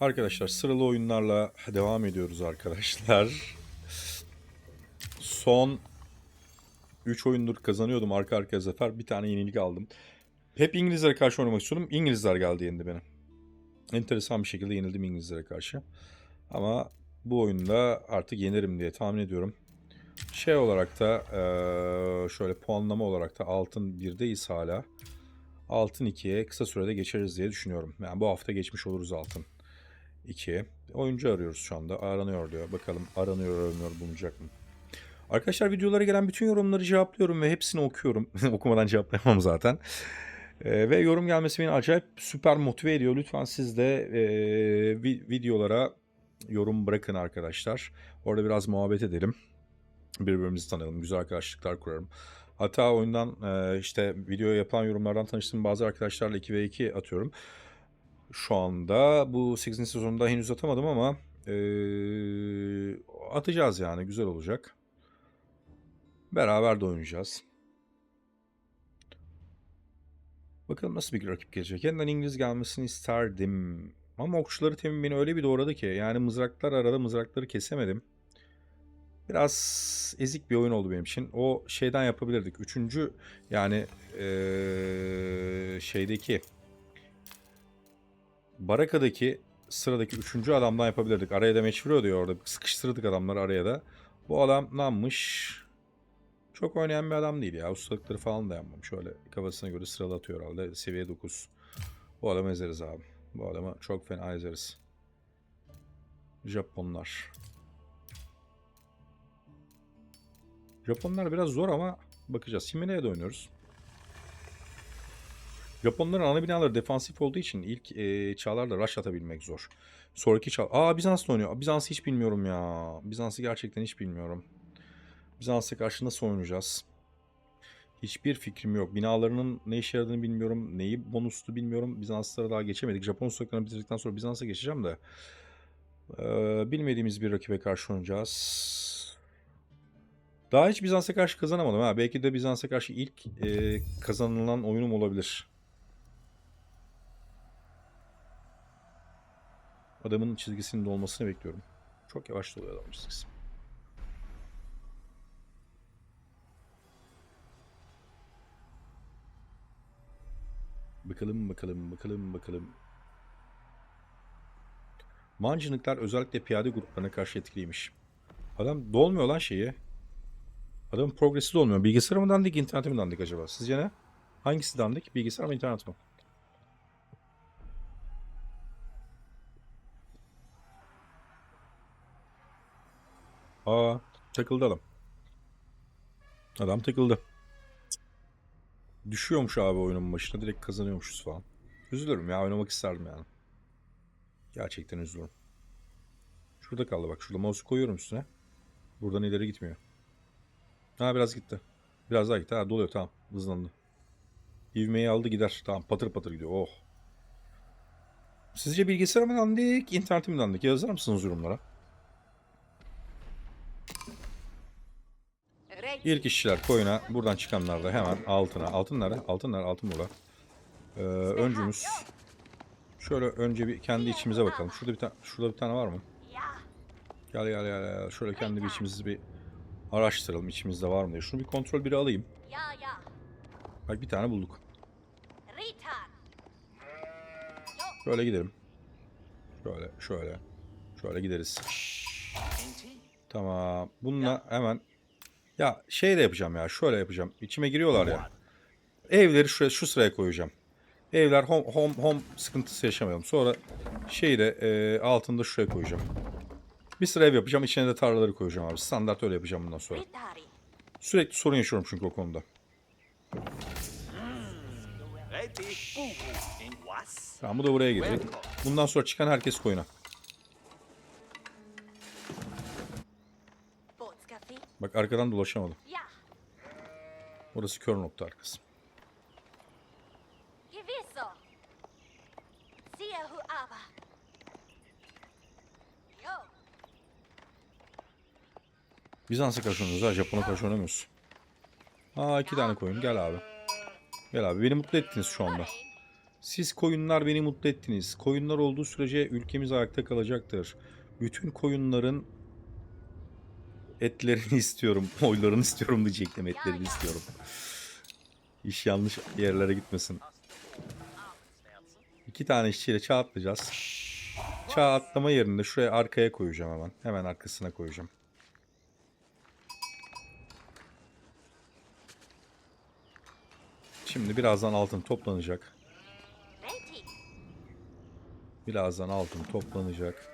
Arkadaşlar sıralı oyunlarla devam ediyoruz arkadaşlar. Son 3 oyundur kazanıyordum arka arkaya zafer. Bir tane yenilik aldım. Hep İngilizlere karşı oynamak istiyordum. İngilizler geldi yendi beni. Enteresan bir şekilde yenildim İngilizlere karşı. Ama bu oyunda artık yenerim diye tahmin ediyorum. Şey olarak da şöyle puanlama olarak da altın 1'deyiz hala. Altın 2'ye kısa sürede geçeriz diye düşünüyorum. Yani bu hafta geçmiş oluruz altın 2'ye. Oyuncu arıyoruz şu anda. Aranıyor diyor. Bakalım aranıyor aranıyor bulunacak mı? Arkadaşlar videolara gelen bütün yorumları cevaplıyorum ve hepsini okuyorum. Okumadan cevaplayamam zaten. Ee, ve yorum gelmesi beni acayip süper motive ediyor. Lütfen siz de e, vi- videolara yorum bırakın arkadaşlar. Orada biraz muhabbet edelim. Birbirimizi tanıyalım. Güzel arkadaşlıklar kurarım. Hatta oyundan e, işte video yapan yorumlardan tanıştığım bazı arkadaşlarla 2v2 atıyorum. Şu anda bu 8. sezonda henüz atamadım ama e, atacağız yani. Güzel olacak. Beraber de oynayacağız. Bakalım nasıl bir rakip gelecek. Yeniden İngiliz gelmesini isterdim. Ama okçuları temin beni öyle bir doğradı ki. Yani mızraklar arada mızrakları kesemedim. Biraz ezik bir oyun oldu benim için. O şeyden yapabilirdik. Üçüncü yani eee, şeydeki Baraka'daki sıradaki üçüncü adamdan yapabilirdik. Araya da meç vuruyor orada. Sıkıştırdık adamları araya da. Bu adam ne yapmış? Çok oynayan bir adam değil ya. Ustalıkları falan da yapmamış. Şöyle kafasına göre sıralı atıyor herhalde. Seviye 9. Bu adamı ezeriz abi. Bu adamı çok fena ezeriz. Japonlar. Japonlar biraz zor ama bakacağız. Himene'ye de oynuyoruz. Japonların ana binaları defansif olduğu için ilk e, çağlarda rush atabilmek zor. Sonraki çağ... Aa Bizans'ta oynuyor. Bizans'ı hiç bilmiyorum ya. Bizans'ı gerçekten hiç bilmiyorum. Bizans'a karşı nasıl oynayacağız? Hiçbir fikrim yok. Binalarının ne işe yaradığını bilmiyorum. Neyi bonuslu bilmiyorum. Bizanslara daha geçemedik. Japon sokaklarını bitirdikten sonra Bizans'a geçeceğim de. Ee, bilmediğimiz bir rakibe karşı oynayacağız. Daha hiç Bizans'a karşı kazanamadım. Ha. Belki de Bizans'a karşı ilk e, kazanılan oyunum olabilir. Adamın çizgisinin dolmasını bekliyorum. Çok yavaş doluyor adamın çizgisi. Bakalım bakalım bakalım bakalım. Mancınıklar özellikle piyade gruplarına karşı etkiliymiş. Adam dolmuyor lan şeyi. Adamın progresi dolmuyor. Bilgisayar mı dandik, internet mi dandik acaba? Sizce ne? Hangisi dandik? Bilgisayar mı, internet mi? Aa, takıldı adam. Adam takıldı. Düşüyormuş abi oyunun başına. Direkt kazanıyormuşuz falan. Üzülürüm ya. Oynamak isterdim yani. Gerçekten üzülürüm. Şurada kaldı bak. Şurada mouse'u koyuyorum üstüne. Buradan ileri gitmiyor. Ha biraz gitti. Biraz daha gitti. Ha doluyor tamam. Hızlandı. İvmeyi aldı gider. Tamam patır patır gidiyor. Oh. Sizce bilgisayar mı dandik, internet mi dandik? Yazar mısınız yorumlara? İlk işçiler koyuna buradan çıkanlar da hemen altına. Altın nerede? Altın burada. Ee, öncümüz. Şöyle önce bir kendi içimize bakalım. Şurada bir tane şurada bir tane var mı? Gel gel gel. gel. Şöyle kendi bir içimizi bir araştıralım. içimizde var mı diye. Şunu bir kontrol biri alayım. Bak bir tane bulduk. Şöyle gidelim. Şöyle şöyle. Şöyle gideriz. Tamam. Bununla hemen ya şey de yapacağım ya. Şöyle yapacağım. İçime giriyorlar ya. Evleri şuraya şu sıraya koyacağım. Evler home home home sıkıntısı yaşamayalım. Sonra şeyi de e, altında şuraya koyacağım. Bir sıra ev yapacağım. içine de tarlaları koyacağım abi. Standart öyle yapacağım bundan sonra. Sürekli sorun yaşıyorum çünkü o konuda. Was. Tamam bu da buraya gelecek. Bundan sonra çıkan herkes koyuna. Bak arkadan dolaşamadım. Ja. Orası kör nokta arkası. Bizans'a karşı oynuyoruz ha. Japon'a karşı oynamıyoruz. Aa iki tane koyun. Gel abi. Gel abi. Beni mutlu ettiniz şu anda. Siz koyunlar beni mutlu ettiniz. Koyunlar olduğu sürece ülkemiz ayakta kalacaktır. Bütün koyunların etlerini istiyorum. Oylarını istiyorum diyecektim. Etlerini istiyorum. İş yanlış yerlere gitmesin. İki tane işçiyle çağ atlayacağız. Çağ atlama yerinde şuraya arkaya koyacağım hemen. Hemen arkasına koyacağım. Şimdi birazdan altın toplanacak. Birazdan altın toplanacak.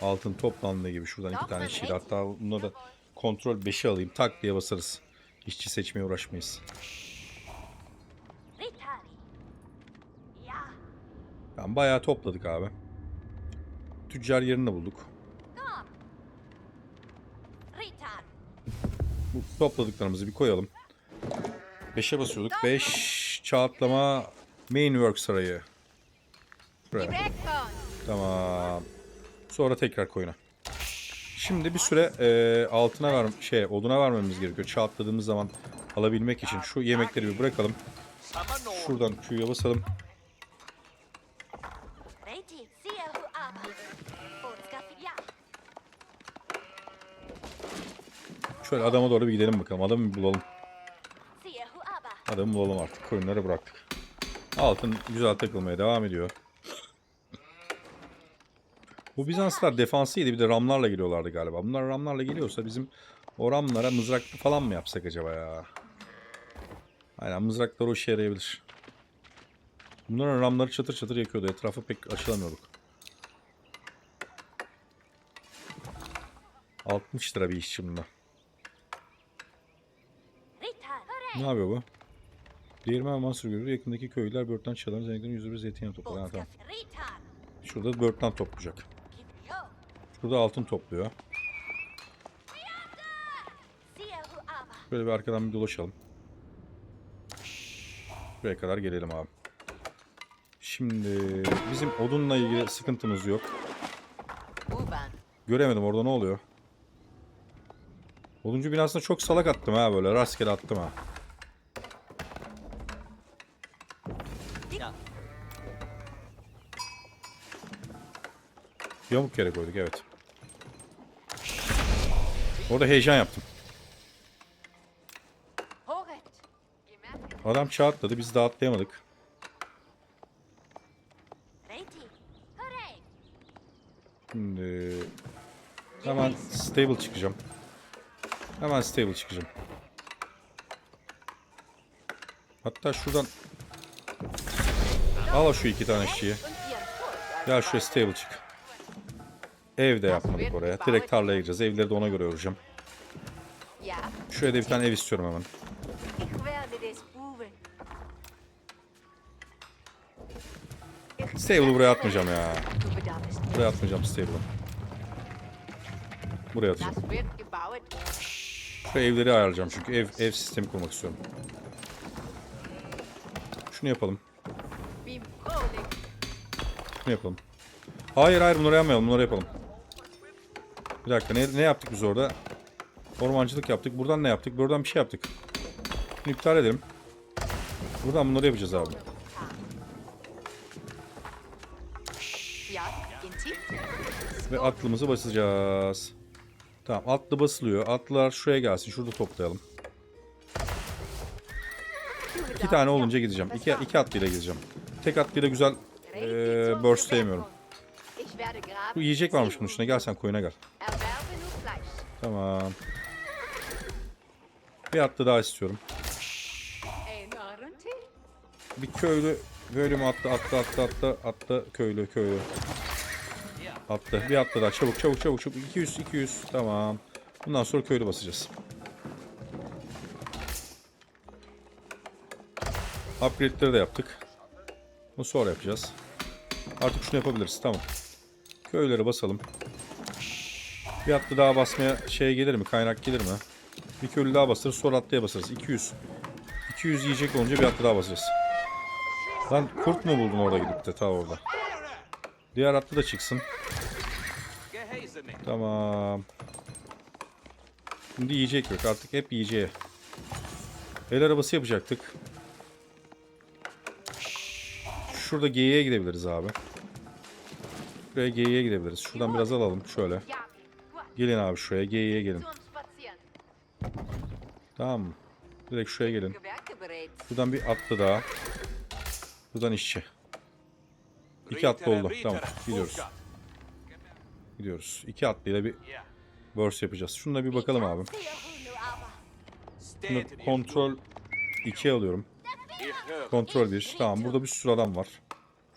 Altın toplandığı gibi şuradan iki tane işçiyle hatta bunları da kontrol 5'e alayım. Tak diye basarız. İşçi seçmeye uğraşmayız. Yani bayağı topladık abi. Tüccar yerini bulduk. Bu topladıklarımızı bir koyalım. 5'e basıyorduk. 5 çağ atlama main work sarayı. Buraya. Tamam. Sonra tekrar koyuna. Şimdi bir süre e, altına ver şey oduna vermemiz gerekiyor. Çağ atladığımız zaman alabilmek için şu yemekleri bir bırakalım. Şuradan Q'ya basalım. Şöyle adama doğru bir gidelim bakalım. Adamı bulalım. Adamı bulalım artık. Koyunları bıraktık. Altın güzel takılmaya devam ediyor. Bu Bizanslar defansıydı. Bir de ramlarla geliyorlardı galiba. Bunlar ramlarla geliyorsa bizim o ramlara mızraklı falan mı yapsak acaba ya? Aynen mızraklar o işe yarayabilir. Bunların ramları çatır çatır yakıyordu. Etrafı pek açılamıyorduk. 60 lira bir işçi bunda. Ne yapıyor bu? Değirmen Mansur görür. Yakındaki köylüler börtten çalan zenginlerin yüzü bir zeytinyağı topluyor. Ha, tamam. Şurada börtten toplayacak. Burada altın topluyor. Böyle bir arkadan bir dolaşalım. Buraya kadar gelelim abi. Şimdi bizim odunla ilgili sıkıntımız yok. Göremedim orada ne oluyor. Oduncu binasına çok salak attım ha böyle rastgele attım ha. Ya. Yamuk yere koyduk evet. Orada heyecan yaptım. Adam çağ biz daha atlayamadık. Şimdi hemen stable çıkacağım. Hemen stable çıkacağım. Hatta şuradan al şu iki tane Volk. Gel şuraya stable çık. Ev de yapmadık oraya. Direkt tarlaya gireceğiz. Evleri de ona göre öreceğim. Da bir tane ev istiyorum hemen. Stable'ı buraya atmayacağım ya. Buraya atmayacağım stable'ı. Buraya atacağım. Şu evleri ayarlayacağım çünkü ev ev sistemi kurmak istiyorum. Şunu yapalım. Şunu yapalım. Hayır hayır bunları yapmayalım. Bunları yapalım. Bir dakika ne, ne yaptık biz orada? Ormancılık yaptık. Buradan ne yaptık? Buradan bir şey yaptık. Bunu iptal edelim. Buradan bunları yapacağız abi. Ve atlımızı basacağız. Tamam atlı basılıyor. Atlılar şuraya gelsin. Şurada toplayalım. İki tane olunca gideceğim. İki, iki atlıyla gideceğim. Tek atlıyla güzel. Ich werde graben. Bu yiyecek varmış bunun içinde. Gel sen koyuna gel. Tamam. Bir atlı daha istiyorum. Bir köylü böyle mi attı attı attı attı attı köylü köylü. Attı. Bir attı daha çabuk çabuk çabuk çabuk. 200 200 tamam. Bundan sonra köylü basacağız. Upgrade'leri de yaptık. Bunu sonra yapacağız. Artık şunu yapabiliriz. Tamam. Köyleri basalım. Bir atlı daha basmaya şey gelir mi? Kaynak gelir mi? Bir köylü daha basarız. Sonra atlıya basarız. 200. 200 yiyecek olunca bir atlı daha basacağız. Lan kurt mu buldun orada gidip de ta orada. Diğer atlı da çıksın. Tamam. Şimdi yiyecek yok. Artık hep yiyeceğe. El arabası yapacaktık. şurada G'ye gidebiliriz abi. Şuraya G'ye gidebiliriz. Şuradan biraz alalım şöyle. Gelin abi şuraya G'ye gelin. Tamam mı? Direkt şuraya gelin. Buradan bir atlı daha. Buradan işçi. İki atlı oldu. Tamam gidiyoruz. Gidiyoruz. İki atlıyla bir burst yapacağız. Şuna bir bakalım abi. Stedet kontrol 2 alıyorum. Kontrol 1. Tamam burada bir sürü adam var.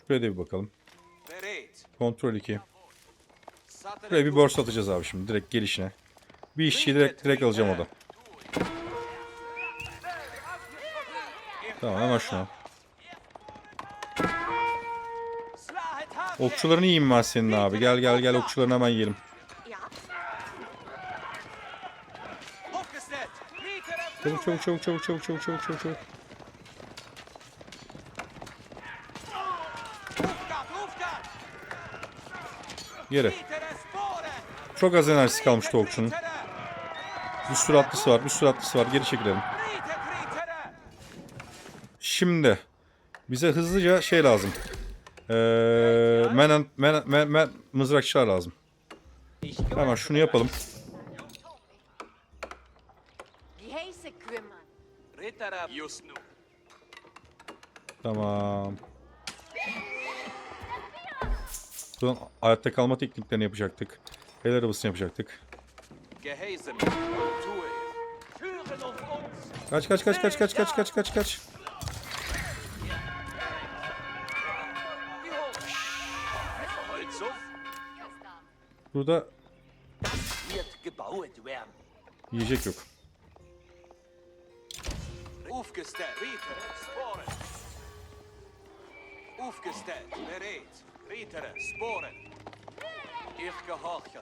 Şuraya da bir bakalım. Kontrol 2. Şuraya bir burst atacağız abi şimdi direkt gelişine. Bir işçiyi direkt, direkt alacağım o da. Tamam hemen şuna. Okçularını yiyeyim ben senin abi. Gel gel gel okçularını hemen yiyelim. Çabuk çabuk çabuk çabuk çabuk çabuk çabuk çabuk çabuk. Yere. Çok az enerjisi kalmıştı okçunun. Ritter. Bir sürü atlısı var bir sürü atlısı var. Geri çekilelim. Şimdi bize hızlıca şey lazım. Ee, men, men, men, mızrakçılar lazım. Hemen şunu yapalım. Tamam. Buradan hayatta kalma tekniklerini yapacaktık. El arabasını yapacaktık. Kaç kaç kaç kaç kaç kaç kaç kaç kaç. Burada yiyecek yok. Aufgestellt. Bereit. Ritter. Sporen. Ich gehorche.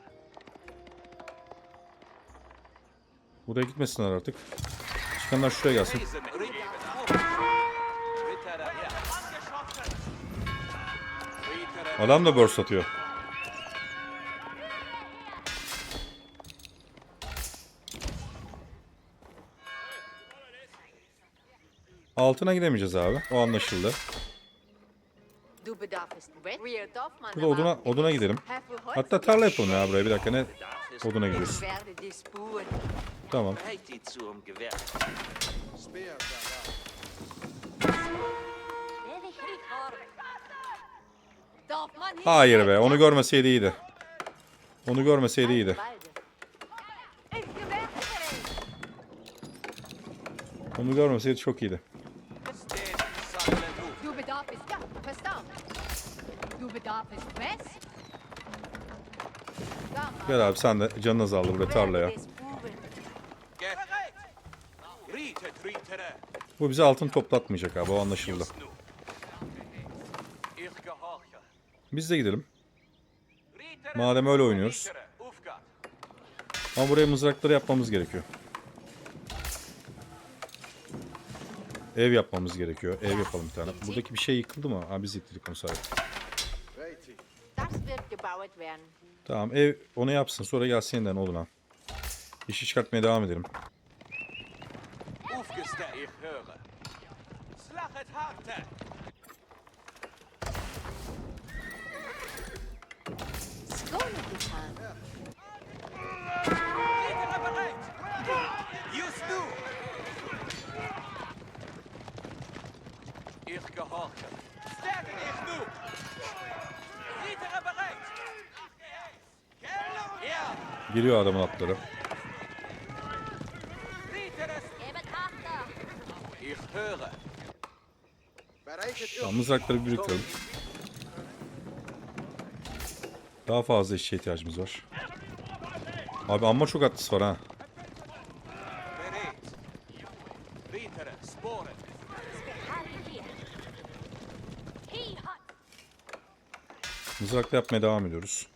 Buraya gitmesinler artık. Çıkanlar şuraya gelsin. Adam da burst atıyor. Altına gidemeyeceğiz abi. O anlaşıldı. Burada oduna, oduna gidelim. Hatta tarla yapalım ya buraya bir dakika ne oduna gidiyoruz. Tamam. Hayır be onu görmeseydi iyiydi. Onu görmeseydi iyiydi. Onu görmeseydi çok iyiydi. Bedarf ist da, verstaut. Du Bedarf ist fest. Gel abi sen de canın azaldı burada tarlaya. Bu bize altın toplatmayacak abi o anlaşıldı. Biz de gidelim. Madem öyle oynuyoruz. Ama buraya mızrakları yapmamız gerekiyor. Ev yapmamız gerekiyor. Ev yapalım bir tane. Buradaki bir şey yıkıldı mı? Ha biz yıktık onu sadece. Das wird gebaut werden. Tamam ev onu yapsın sonra gelsin yeniden oduna. İşi çıkartmaya devam edelim. gehorche. Stärke den Flug! Niedere bereit! Giriyor adamın atları. Yalnız atları biriktiriyorum. Daha fazla işe ihtiyacımız var. Abi amma çok atlısı var ha. Mızrakla yapmaya devam ediyoruz.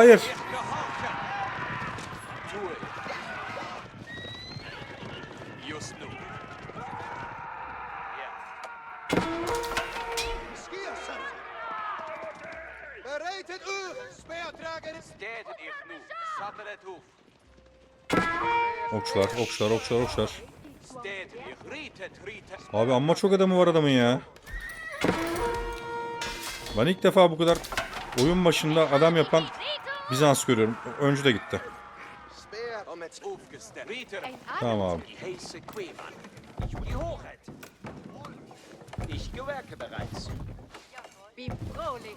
Bereitet Okçular, okçular, okçular, okçular. Abi amma çok adamı var adamın ya. Ben ilk defa bu kadar oyun başında adam yapan Bizans görüyorum. Öncü de gitti. Tamam abi. Ich gewerke bereits. Wie frohlich.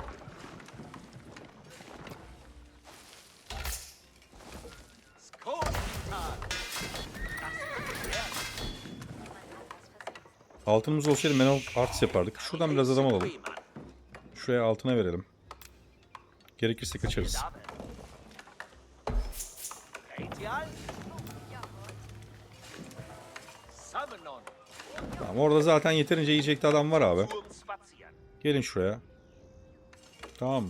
Altınımız olsaydı menal arts yapardık. Şuradan biraz adam alalım. Şuraya altına verelim. Gerekirse kaçarız. Tamam orada zaten yeterince yiyecekli adam var abi. Gelin şuraya. Tamam?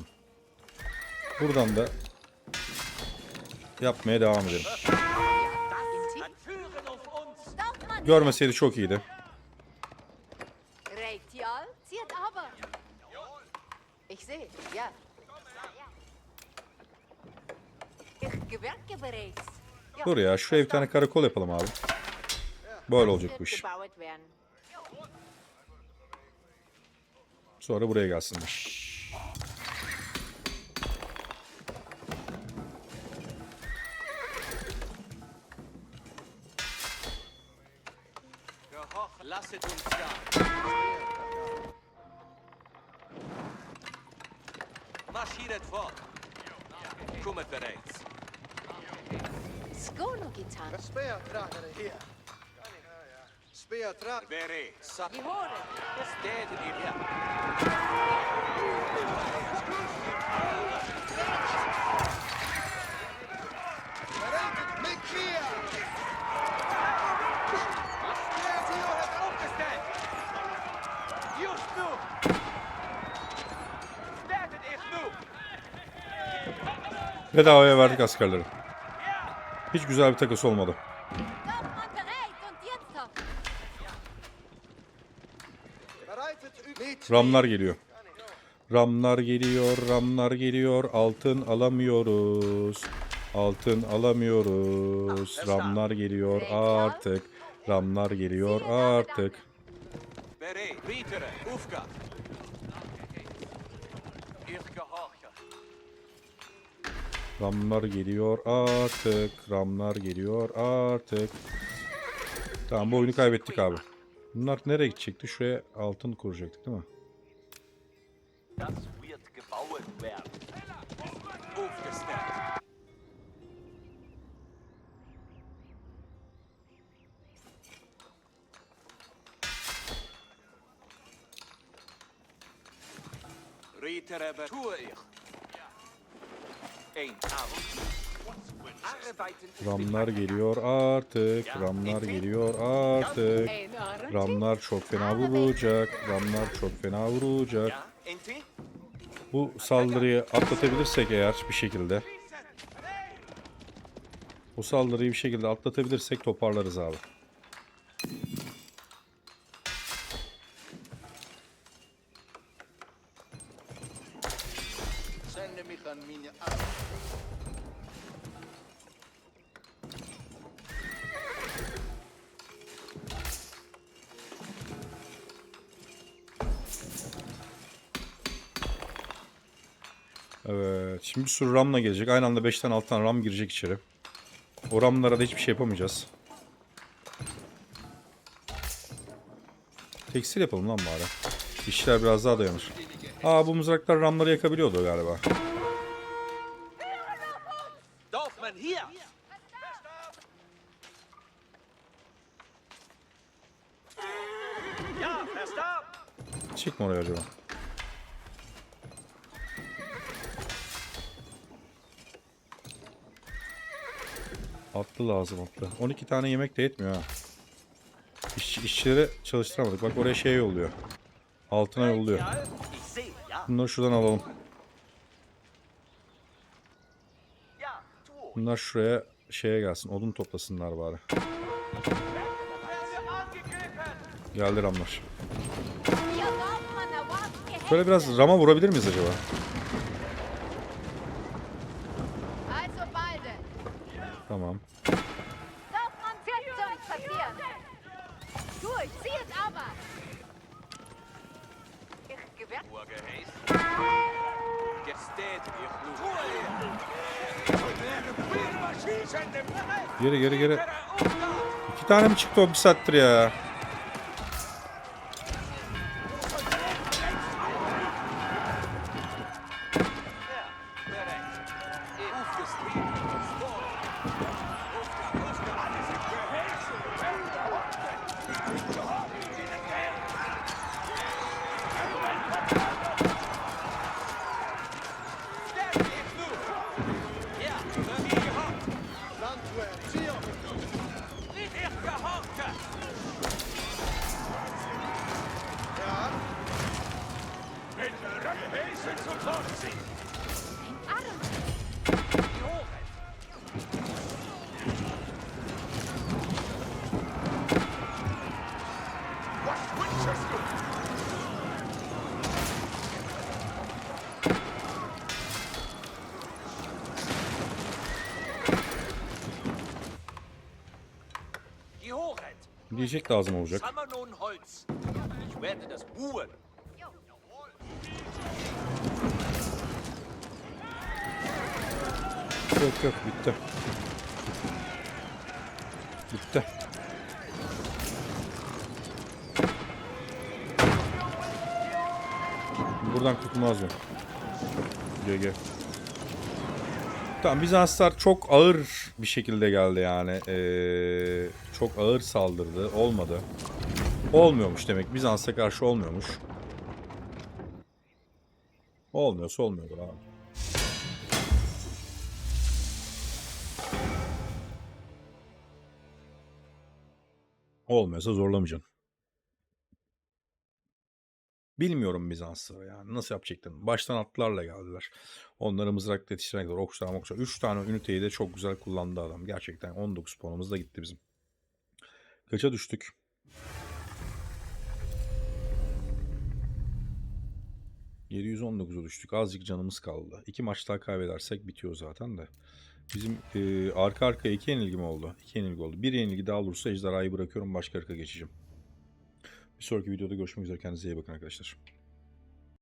Buradan da yapmaya devam edelim. Görmeseydi çok iyiydi. Retial, ziert aber. Ich sehe, ja. Ich gewerke bereits. Ja, Dur ya şuraya bir tane karakol yapalım abi. Böyle olacak bu iş. Sonra buraya gelsinler. Marschiert fort. Kommet bereits. Skolo getan. Speer tragen hier. Speer tragen. Bere, sat. Die Horde. Stedet ihr her. Bereitet mit mir. Speer, Zio het Aufgestellt. Just nu. Stedet ich nu. Bedavaya verdik askerleri. Hiç güzel bir takas olmadı. Ramlar geliyor. Ramlar geliyor, ramlar geliyor. Altın alamıyoruz. Altın alamıyoruz. Ramlar geliyor artık. Ramlar geliyor artık. Ramlar geliyor artık. Ramlar geliyor artık. Tamam bu oyunu kaybettik abi. Bunlar nereye gidecekti? Şuraya altın kuracaktık değil mi? Rieterebe tue ich. Ramlar geliyor artık. Ramlar geliyor artık. Ramlar çok fena vuracak. Ramlar çok fena vuracak. Bu saldırıyı atlatabilirsek eğer bir şekilde. Bu saldırıyı bir şekilde atlatabilirsek toparlarız abi. Sürü ramla gelecek. Aynı anda 5 tane 6 tane ram girecek içeri. O ramlara da hiçbir şey yapamayacağız. Tekstil yapalım lan bari. İşler biraz daha dayanır. Aa bu mızraklar ramları yakabiliyordu galiba. Çıkma oraya acaba. Atlı lazım atlı. 12 tane yemek de yetmiyor ha. İş, işçileri çalıştıramadık. Bak oraya şey yolluyor. Altına yolluyor. Bunları şuradan alalım. Bunlar şuraya şeye gelsin. Odun toplasınlar bari. Geldi ramlar. Şöyle biraz rama vurabilir miyiz acaba? Mi çıktı o bir saattir ya? Diyecek lazım olacak. Yok yok bitti. Bitti. Buradan kurtulmaz mı? GG. Tamam Bizanslar çok ağır bir şekilde geldi yani. Ee, çok ağır saldırdı. Olmadı. Olmuyormuş demek. Bizans'a karşı olmuyormuş. Olmuyorsa olmuyordur abi. Olmuyorsa zorlamayacaksın. Bilmiyorum Bizansları yani. Nasıl yapacaklarını. Baştan atlarla geldiler. Onları mızrakla yetiştirene kadar okçular mokçular. 3 tane üniteyi de çok güzel kullandı adam. Gerçekten 19 puanımız da gitti bizim. Kaça düştük? ...719'a düştük. Azıcık canımız kaldı. İki maç daha kaybedersek bitiyor zaten de. Bizim e, arka arkaya iki yenilgi mi oldu? İki yenilgi oldu. Bir yenilgi daha olursa ejderhayı bırakıyorum. Başka ırka geçeceğim. Bir sonraki videoda görüşmek üzere. Kendinize iyi bakın arkadaşlar.